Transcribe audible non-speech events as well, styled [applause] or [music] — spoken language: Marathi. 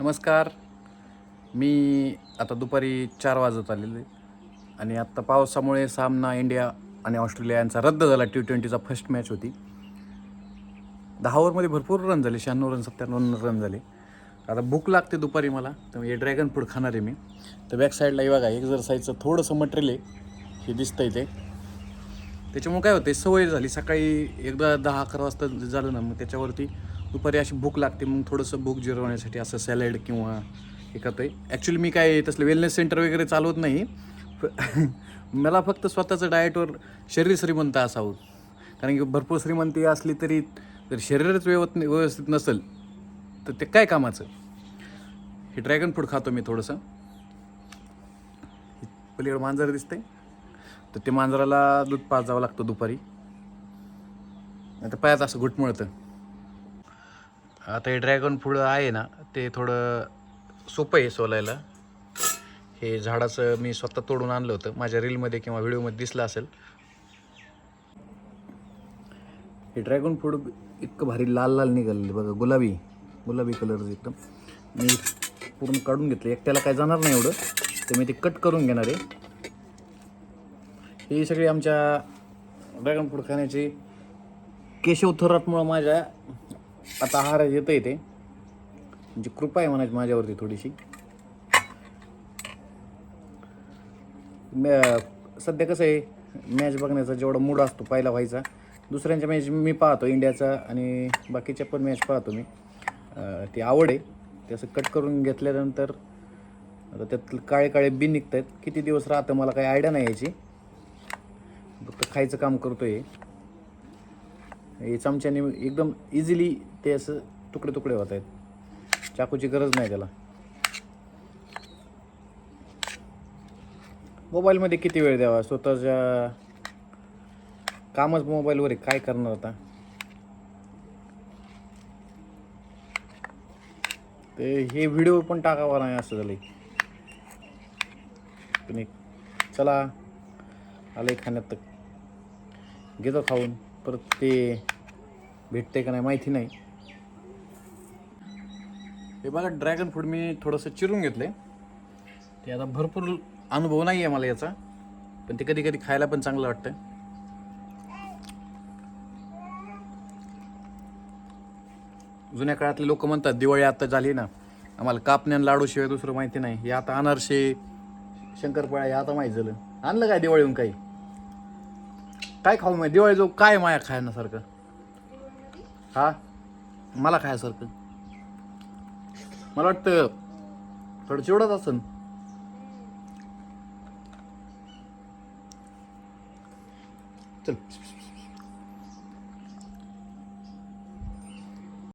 नमस्कार. मी आता दुपारी चार वाजत आलेले. आणि आत्ता पावसामुळे सामना इंडिया आणि ऑस्ट्रेलिया यांचा रद्द झाला. टी ट्वेंटीचा फर्स्ट मॅच होती. दहा ओव्हरमध्ये भरपूर रन झाले. शहाण्णव रन सत्त्याण्णव रन झाले. आता भूक लागते दुपारी मला. तर हे ड्रॅगन फ्रूट खाणार आहे मी. तर बॅक साईडला हे बघा एक्झरसाईजचं थोडंसं मटेरियल आहे. हे दिसतं आहे ते. त्याच्यामुळे काय होते सवय झाली. सकाळी एकदा दहा अकरा वाजता झालं ना मग त्याच्यावरती दुपारी अशी भूक लागते मग थोडंसं भूक जिरवण्यासाठी असं सॅलड किंवा हे करतो आहे ॲक्च्युली मी काय तसलं वेलनेस सेंटर वगैरे चालवत नाही. [laughs] मला फक्त स्वतःचं डाएटवर शरीर श्रीमंत असावं. कारण की भरपूर श्रीमंती असली तरी जर शरीरच व्यवत व्यवस्थित नसेल तर ते काय कामाचं? हे ड्रॅगन फ्रूट खातो मी थोडंसं. पलीकडे मांजर दिसते तर ते मांजराला दूध पाजावं लागतं दुपारी. नाही तर पायात असं घुटमळतं. आता हे ड्रॅगन फ्रूट आहे ना ते थोडं सोपं आहे सोलायला. हे झाडाचं मी स्वतः तोडून आणलं होतं. माझ्या रीलमध्ये किंवा व्हिडिओमध्ये दिसलं असेल. हे ड्रॅगन फ्रूट इतकं भारी लाल लाल निघालेलं बघा गुलाबी गुलाबी कलर एकदम. मी पूर्ण काढून घेतलं. एकट्याला काय जाणार नाही एवढं. तर मी ते कट करून घेणार आहे. ही सगळी आमच्या ड्रॅगन फ्रूट खाण्याची केशव थोरातमुळं माझ्या आता आहार येतं येते म्हणजे कृपा आहे म्हणायची माझ्यावरती थोडीशी. सध्या कसं आहे मॅच बघण्याचा जेवढा मूड असतो पहिला व्हायचा दुसऱ्यांच्या मॅच मी पाहतो इंडियाचा आणि बाकीच्या पण मॅच पाहतो मी. ती आवड आहे ते असं कट करून घेतल्यानंतर आता त्यात काळे काळे बी निघत आहेत किती दिवस राहतं मला काही आयडिया नाही याची. फक्त खायचं काम करतो आहे हे चमच्याने एकदम इझिली ते असं तुकडे तुकडे होत आहेत. चाकूची गरज नाही त्याला. मोबाईलमध्ये किती वेळ द्यावा? स्वतःच्या कामच मोबाईलवर आहे. काय करणार आता? ते हे व्हिडिओ पण टाकावा नाही असं झालं पण एक चला आलंय खाण्यात तर. घेतो खाऊन. परत ते भेटते का नाही माहिती नाही. हे बघा ड्रॅगन फ्रूट मी थोडंसं चिरून घेतलं. आहे ते आता भरपूर अनुभव नाही आहे मला याचा पण ते कधी कधी खायला पण चांगलं वाटतं. जुन्या काळातले लोक म्हणतात दिवाळी आता झाली ना आम्हाला कापण्यान लाडूशिवाय दुसरं माहिती नाही. हे आता अनारसे शंकरपाळ्या हे आता माहीत झालं. आणलं काय दिवाळीहून काही? काय खाऊ माहिती? दिवाळी जो काय माया खाण्यासारखं हा? मला खायसारखं. मला वाटतं थोडं चिवडत असन. चल.